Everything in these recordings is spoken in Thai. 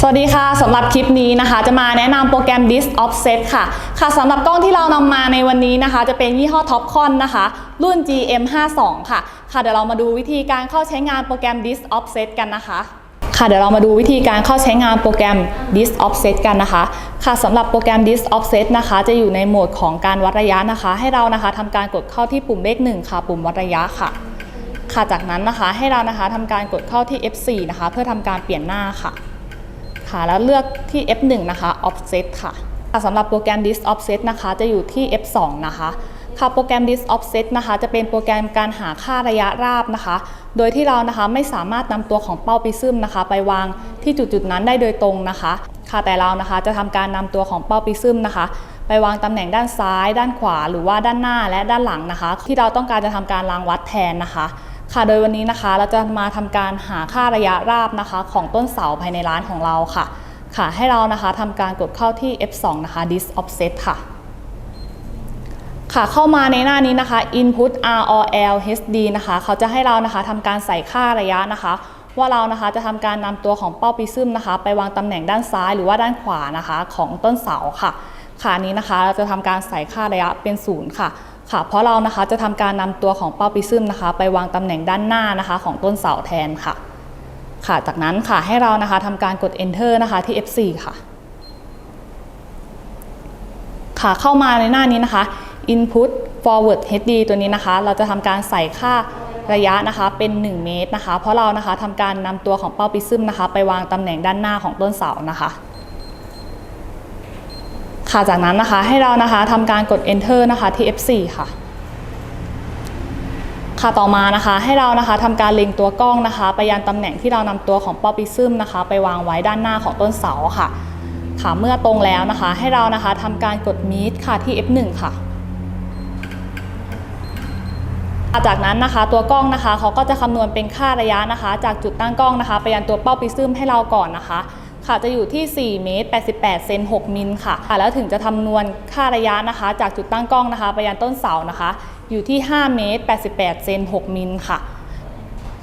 สวัสดีค่ะสำหรับคลิปนี้นะคะ จะมาแนะนำโปรแกรม Disk Offset ค่ะ ค่ะสำหรับกล้องที่เรานำมาในวันนี้นะคะ จะเป็นยี่ห้อ Topcon นะคะ รุ่น GM52 ค่ะ ค่ะเดี๋ยวเรามาดูวิธีการเข้าใช้งานโปรแกรม Disk Offset กันนะคะค่ะเดี๋ยวเรามาดูวิธีการเข้าใช้งานโปรแกรม Disk Offset กันนะคะ ค่ะสำหรับโปรแกรม Disk Offset นะคะ จะอยู่ในโหมดของการวัดระยะนะคะ ให้เรานะคะทำการกดเข้าที่ปุ่มเลข1ค่ะ ปุ่มวัดระยะค่ะ ค่ะจากนั้นนะคะให้เรานะคะทำการกดเข้าที่ F4 นะคะ เพื่อทำการเปลี่ยนหน้าค่ะ ค่ะ แล้วเลือกที่ F1 นะคะ offset ค่ะสำหรับโปรแกรม disk offset นะคะ จะอยู่ที่ F2 นะคะค่ะโปรแกรม disk offset นะคะ จะเป็นโปรแกรมการหาค่าระยะราบนะคะ โดยที่เรานะคะไม่สามารถนำตัวของเป้าปิซึมนะคะ ไปวางที่จุดๆนั้นได้โดยตรงนะคะ ค่ะแต่เรานะคะจะทำการนำตัวของเป้าปิซึมนะคะ ไปวางตำแหน่งด้านซ้าย ด้านขวา หรือว่าด้านหน้าและด้านหลังนะคะ ที่เราต้องการจะทำการรางวัดแทนนะคะ ค่ะ โดยวันนี้นะคะเราจะมาทำการหาค่าระยะราบนะคะ ของต้นเสาภายในร้านของเราค่ะ ค่ะ ให้เรานะคะทำการกดเข้าที่ F2 นะคะ Disk Offset ค่ะ ค่ะเข้ามาในหน้านี้นะคะ Input ROL HD นะคะ เขาจะให้เรานะคะทำการใส่ค่าระยะนะคะ ว่าเรานะคะจะทำการนำตัวของเป้าปิซึมนะคะ ไปวางตำแหน่งด้านซ้ายหรือว่าด้านขวานะคะ ของต้นเสาค่ะ ค่ะนนี้นะคะเราจะทำการใส่ค่าระยะเป็นศูนย์ค่ะ ค่ะ เพราะเรานะคะจะทำการนำตัวของเป้าปิซึมนะคะ ไปวางตำแหน่งด้านหน้านะคะ ของต้นเสาแทนค่ะ ค่ะ จากนั้นค่ะให้เรานะคะทำการกด enter นะคะที่ F4 ค่ะ ค่ะเข้ามาในหน้านี้นะคะ input forward HD ตัวนี้นะคะ เราจะทำการใส่ค่าระยะนะคะเป็น 1 เมตรนะคะ เพราะเรานะคะทำการนำตัวของเป้าปิซึมนะคะ ไปวางตำแหน่งด้านหน้าของต้นเสานะคะ ค่ะจากนั้นนะคะให้เรานะคะทำการกด enter นะคะที่ F4 ค่ะ ค่ะต่อมานะคะให้เรานะคะทำการเล็งตัวกล้องนะคะ ไปยังตำแหน่งที่เรานำตัวของป๊อปปิซึมนะคะ ไปวางไว้ด้านหน้าของต้นเสาค่ะ ค่ะเมื่อตรงแล้วนะคะ ให้เรานะคะทำการกด meet ค่ะที่ F1 ค่ะจากนั้นนะคะตัวกล้องนะคะเขาก็จะคำนวณเป็นค่าระยะนะคะ จากจุดตั้งกล้องนะคะ ไปยังตัวเป้าปิซึมให้เราก่อนนะคะ ค่ะจะอยู่ที่4เมตร88เซน6มิลค่ะค่ะแล้วถึงจะคำนวณค่าระยะนะคะ จากจุดตั้งกล้องนะคะไปยังต้นเสานะคะ อยู่ที่5เมตร88เซน6มิลค่ะ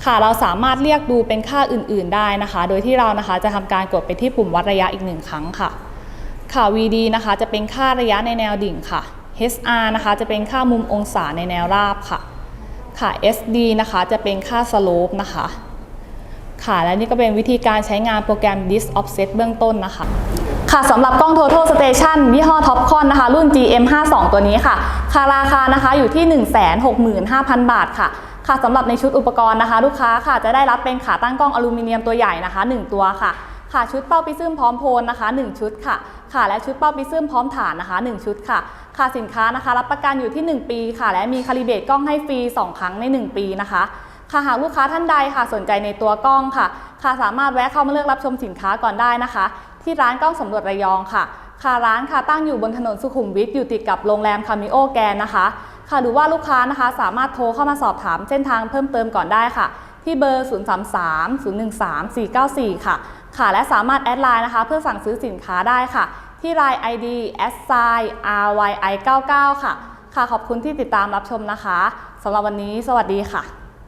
ค่ะเราสามารถเรียกดูเป็นค่าอื่น ๆ ได้นะคะ โดยที่เรานะคะจะทำการกดไปที่ปุ่มวัดระยะอีกหนึ่งครั้งค่ะ ค่ะ VD นะคะจะเป็นค่าระยะในแนวดิ่งค่ะ HR นะคะจะเป็นค่ามุมองศาในแนวราบค่ะ ค่ะ SD นะคะจะเป็นค่า slope นะคะ ค่ะ และนี่ก็เป็นวิธีการใช้งานโปรแกรม Disk Offset เบื้องต้นนะคะ ค่ะสำหรับกล้อง Total Station ยี่ห้อ Topcon นะคะ รุ่น GM52 ตัวนี้ค่ะ ค่าราคานะคะอยู่ที่ 165,000 บาทค่ะ ค่ะสำหรับในชุดอุปกรณ์นะคะ ลูกค้าค่ะจะได้รับเป็นขาตั้งกล้องอลูมิเนียมตัวใหญ่นะคะ 1 ตัวค่ะ ค่ะชุดเป้าปิซึมพร้อมโพลนะคะ 1 ชุดค่ะ ค่ะและชุดเป้าปิซึมพร้อมฐานนะคะ 1 ชุดค่ะ ค่ะสินค้านะคะ รับประกันอยู่ที่ 1 ปีค่ะ และมีคาลิเบตกล้องให้ฟรี 2 ครั้งใน 1 ปีนะคะ ค่ะหากลูกค้าท่านใดค่ะสนใจในตัวกล้องค่ะ ค่ะสามารถแวะเข้ามาเลือกรับชมสินค้าก่อนได้นะคะ ที่ร้านกล้องสำรวจระยองค่ะ ค่ะร้านค่ะตั้งอยู่บนถนนสุขุมวิทอยู่ติดกับโรงแรมคามิโอแกนนะคะ ค่ะหรือว่าลูกค้านะคะสามารถโทรเข้ามาสอบถามเส้นทางเพิ่มเติมก่อนได้ค่ะ ที่เบอร์ 033 013 494 ค่ะ ค่ะและสามารถแอดไลน์นะคะ เพื่อสั่งซื้อสินค้าได้ค่ะ ที่ Line ID s i ryi 99ค่ะ ค่ะขอบคุณที่ติดตามรับชมนะคะสำหรับวันนี้ สวัสดีค่ะ